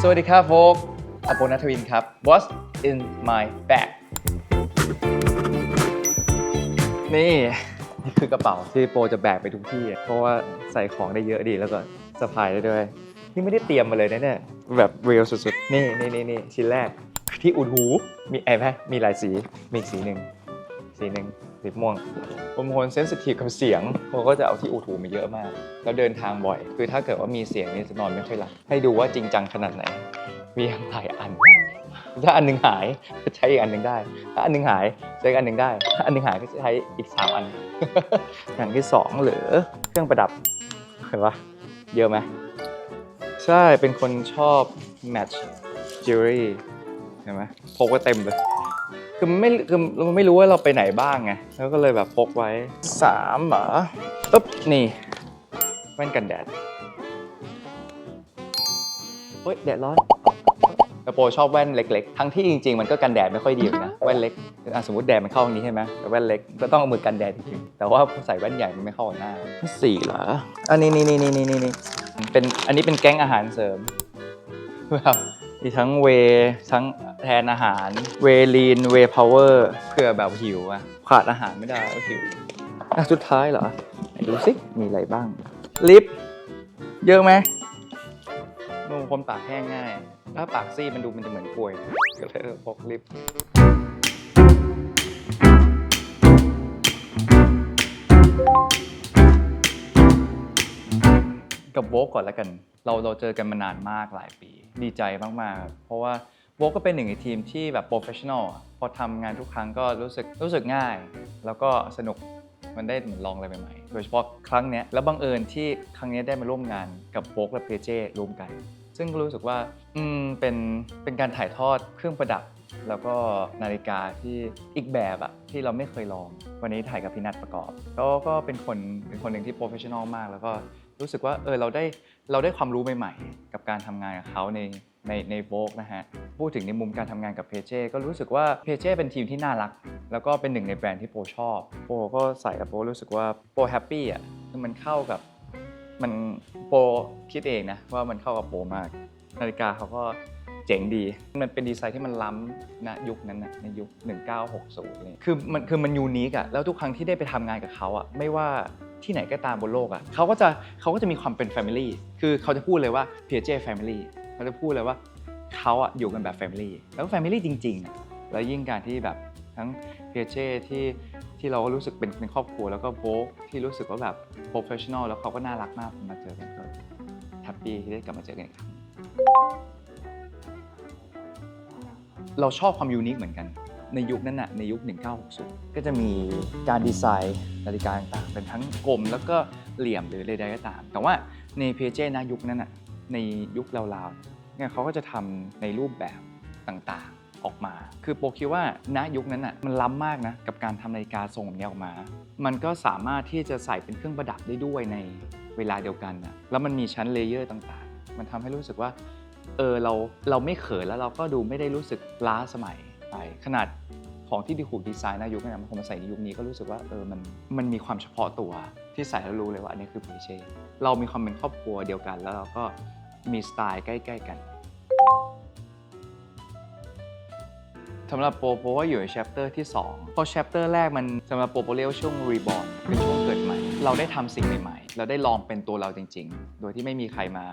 สวัสดีครับโฟกอโปนัทวินครับ What's in my bag นี่ นี่คือกระเป๋าที่โปจะแบกไปทุกที่อะเพราะว่าใส่ของได้เยอะดีแล้วก็สะพายได้ด้วย นี่ไม่ได้เตรียมมาเลยนะเนี่ย แบบเรียลสุดๆ นี่นี่นี่นี่ชิ้นแรกที่อุดหู มีไอ้ไหมมีหลายสี มีอีกสีหนึ่ง สีหนึ่งสีม่วงผมเป็นคนเซนซิทีฟกับเสียงผมก็จะเอาที่อุดหูมาเยอะมาก แล้วเดินทางบ่อย คือถ้าเกิดว่ามีเสียงนี่จะนอนไม่ค่อยหลับให้ดูว่าจริงจังขนาดไหน มีหลายอัน ถ้าอันหนึงหายก็ใช้อีกอันหนึ่งได้ ถ้าอันหนึงหายใช้อันหนึ่งได้ ถ้าอันหนึงหายก็ใช้อีกสามอัน อย่างที่สองหรือเครื่องประดับเห็นปะเยอะไหมใช่เป็นคนชอบ match jewelry เห็นไหมพกไว้เต็มเลย คือไม่คือเราไม่รู้ว่าเราไปไหนบ้างไงแล้วก็เลยแบบพกไว้สามเหรอปึ๊บนี่แว่นกันแดดเฮ้ยแดดร้อนกระโปรงชอบแว่นเล็กๆ ทั้งที่จริงๆ มันก็กันแดดไม่ค่อยดีอยู่นะ แว่นเล็กอะสมมติแดดมันเข้าตรงนี้ใช่ไหมแต่แว่นเล็กก็ต้องเอามือกันแดดจริงๆแต่ว่าพอใส่แว่นใหญ่มันไม่เข้ากับหน้าสี่เหรออันนี้นี่นี่นี่นี่นี่เป็นอันนี้เป็นแก๊งอาหารเสริมแบบ มีทั้งเวทั้งแทนอาหาร เวลีนเวพาวเวอร์เพื่อแบบหิวอะขาดอาหารไม่ได้ก็หิวอะสุดท้ายเหรอไหนดูสิมีอะไรบ้าง ลิป เยอะไหมนูคนปากแห้งง่าย ถ้าปากซีดมันดูมันจะเหมือนป่วยนะก็เลยพกลิปกับโวกก่อนแล้วกัน เราเราเจอกันมานานมากหลายปี ดีใจมากๆ เพราะว่าโวกก็เป็นหนึ่งในทีมที่แบบโปรเฟชชั่นอลพอทำงานทุกครั้งก็รู้สึกรู้สึกง่าย แล้วก็สนุกมันได้เหมือนลองอะไรใหม่ๆ โดยเฉพาะครั้งเนี้ยแล้วบังเอิญที่ครั้งเนี้ยได้มาร่วมงานกับโวกและเพเจร่วมกัน ซึ่งก็รู้สึกว่าอืมเป็นเป็นการถ่ายทอดเครื่องประดับ แล้วก็นาฬิกาที่อีกแบบอะที่เราไม่เคยลอง วันนี้ถ่ายกับพี่นัทประกอบก็ก็เป็นคนเป็นคนหนึ่งที่โปรเฟชชั่นอลมาก แล้วก็ รู้สึกว่าเออเราได้เราได้ความรู้ใหม่ๆ กับการทำงานกับเขาในในในโวกนะฮะ พูดถึงในมุมการทำงานกับเพเจก็รู้สึกว่าเพเจเป็นทีมที่น่ารัก แล้วก็เป็นหนึ่งในแบรนด์ที่โปรชอบโปรก็ใส่กับโปรรู้สึกว่าโปรแฮปปี้อะคือมันเข้ากับมันโปรคิดเองนะว่ามันเข้ากับโปรมาก นาฬิกาเขาก็เจ๋งดี มันเป็นดีไซน์ที่มันล้ำนะยุคนั้นนะในยุค 1960นี่คือมันคือมันยูนิคอะแล้วทุกครั้งที่ได้ไปทำงานกับเขาอะไม่ว่า ที่ไหนก็ตามบนโลกอะเขาก็จะเขาก็จะมีความเป็น Family คือเขาจะพูดเลยว่า PJ Family เขาจะพูดเลยว่าเขาอะอยู่กันแบบ Family แล้ว Family จริงๆอะแล้วยิ่งการที่แบบทั้ง PJ ที่ที่เราก็รู้สึกเป็นเป็นครอบครัวแล้วก็โบกที่รู้สึกว่าแบบ professional แล้วเขาก็น่ารักมากมาเจอกันก็แฮปปี้ที่ได้กลับมาเจอกันอีกครั้งเราชอบความยูนิคเหมือนกัน ในยุคนั้นน่ะในยุค 1960 ก็จะมีการดีไซน์นาฬิกาต่างๆ เป็นทั้งกลมแล้วก็เหลี่ยมหรือใดๆก็ตาม แต่ว่าในเพจนะยุคนั้นน่ะในยุคราวๆเนี่ยเขาก็จะทำในรูปแบบต่างๆออกมา คือโปรคิดว่าณยุคนั้นน่ะมันล้ำมากนะกับการทำนาฬิกาทรงนี้ออกมา มันก็สามารถที่จะใส่เป็นเครื่องประดับได้ด้วยในเวลาเดียวกันนะแล้วมันมีชั้นเลเยอร์ต่างๆ มันทำให้รู้สึกว่าเออเราเราไม่เขินแล้วเราก็ดูไม่ได้รู้สึกล้าสมัย ไป ขนาดของที่ดีคูดีไซน์นะยุคนั้นมันคงมาใส่ในยุคนี้ก็รู้สึกว่าเออมันมันมีความเฉพาะตัวที่ใส่แล้วรู้เลยว่าอันนี้คือเพเช่เรามีความเป็นครอบครัวเดียวกัน แล้วเราก็มีสไตล์ใกล้ ๆ กันสำหรับโปโปว่าอยู่ใน chapter ที่ 2 เพราะ chapter แรกมันสำหรับโปโปเรียกว่าช่วง reborn เป็นช่วงเกิดใหม่ เราได้ทำสิ่งใหม่ๆ เราได้ลองเป็นตัวเราจริง ๆ โดยที่ไม่มีใครมา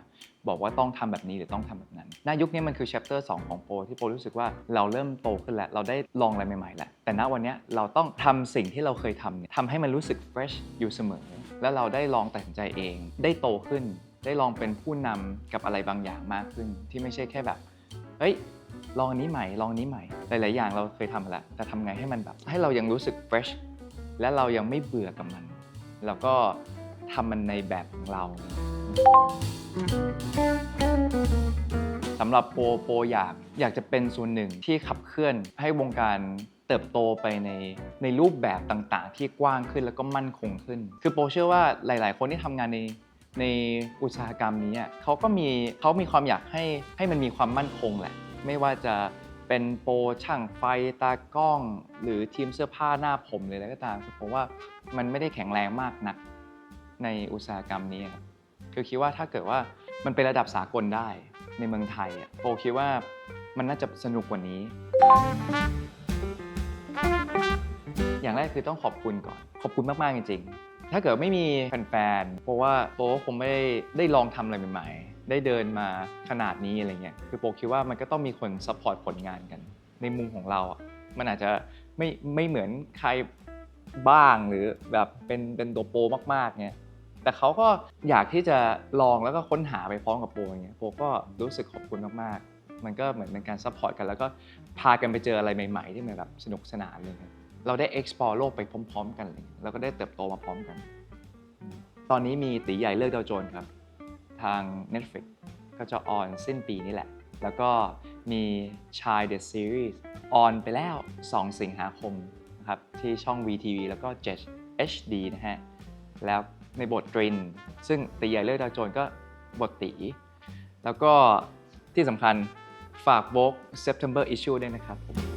บอกว่าต้องทำแบบนี้หรือต้องทำแบบนั้นณยุคนี้มันคือ chapter 2 ของโปรที่โปรรู้สึกว่าเราเริ่มโตขึ้นแล้ว เราได้ลองอะไรใหม่ๆแล้วแต่ณวันนี้เราต้องทำสิ่งที่เราเคยทำเนี่ยทำให้มันรู้สึก fresh อยู่เสมอ แล้วเราได้ลองตัดสินใจเอง ได้โตขึ้น ได้ลองเป็นผู้นำกับอะไรบางอย่างมากขึ้น ที่ไม่ใช่แค่แบบเฮ้ยลองนี้ใหม่ ลองนี้ใหม่ หลาย ๆ อย่างเราเคยทำแล้ว แต่ทำไงให้มันแบบ ให้เรายังรู้สึก fresh และเรายังไม่เบื่อกับมัน แล้วก็ทำมันในแบบของเรา สำหรับโปรโปอยากอยากจะเป็นส่วนหนึ่งที่ขับเคลื่อนให้วงการเติบโตไปในในรูปแบบต่างๆ ที่กว้างขึ้นแล้วก็มั่นคงขึ้น คือโปรเชื่อว่าหลาย ๆ คนที่ทำงานในในอุตสาหกรรมนี้เขาก็มีเขามีความอยากให้ให้มันมีความมั่นคงแหละ ไม่ว่าจะเป็นโปรช่างไฟตากล้อง หรือทีมเสื้อผ้าหน้าผมหรืออะไรก็ตามคือผมว่ามันไม่ได้แข็งแรงมากนักในอุตสาหกรรมนี้ครับ คือคิดว่าถ้าเกิดว่ามันเป็นระดับสากลได้ในเมืองไทยอะโปคิดว่ามันน่าจะสนุกกว่านี้ อย่างแรกคือต้องขอบคุณก่อน ขอบคุณมาก ๆ จริง ๆ ถ้าเกิดไม่มีแฟนๆ เพราะว่าโปคงไม่ได้ได้ลองทำอะไรใหม่ ๆ ได้เดินมาขนาดนี้อะไรเงี้ย คือโปคิดว่ามันก็ต้องมีคนซัพพอร์ตผลงานกัน ในมุมของเราอะมันอาจจะไม่ไม่เหมือนใครบ้างหรือแบบเป็นเป็นตัวโปมากๆเนี่ย แต่เขาก็อยากที่จะลองแล้วก็ค้นหาไปพร้อมกับโปอย่างเงี้ยโปก็รู้สึกขอบคุณมากๆ มันก็เหมือนเป็นการซัพพอร์ตกัน แล้วก็พากันไปเจออะไรใหม่ ๆ ที่มันแบบสนุกสนานเลยครับเราได้ explore โลกไปพร้อม ๆ กันเลยแล้วก็ได้เติบโตมาพร้อมกัน ตอนนี้มีตีใหญ่เลิกดาวโจนครับ ทาง Netflix ก็จะออนสิ้นปีนี้แหละ แล้วก็มีชาย The Series ออนไปแล้ว 2 สิงหาคมนะครับที่ช่อง VTV แล้วก็ Jet HD นะฮะแล้ว ในบทตริน ซึ่งตีใหญ่เลิกดาวโจนส์ก็บทตี แล้วก็ที่สำคัญฝากโบก September Issue ด้วยนะครับผม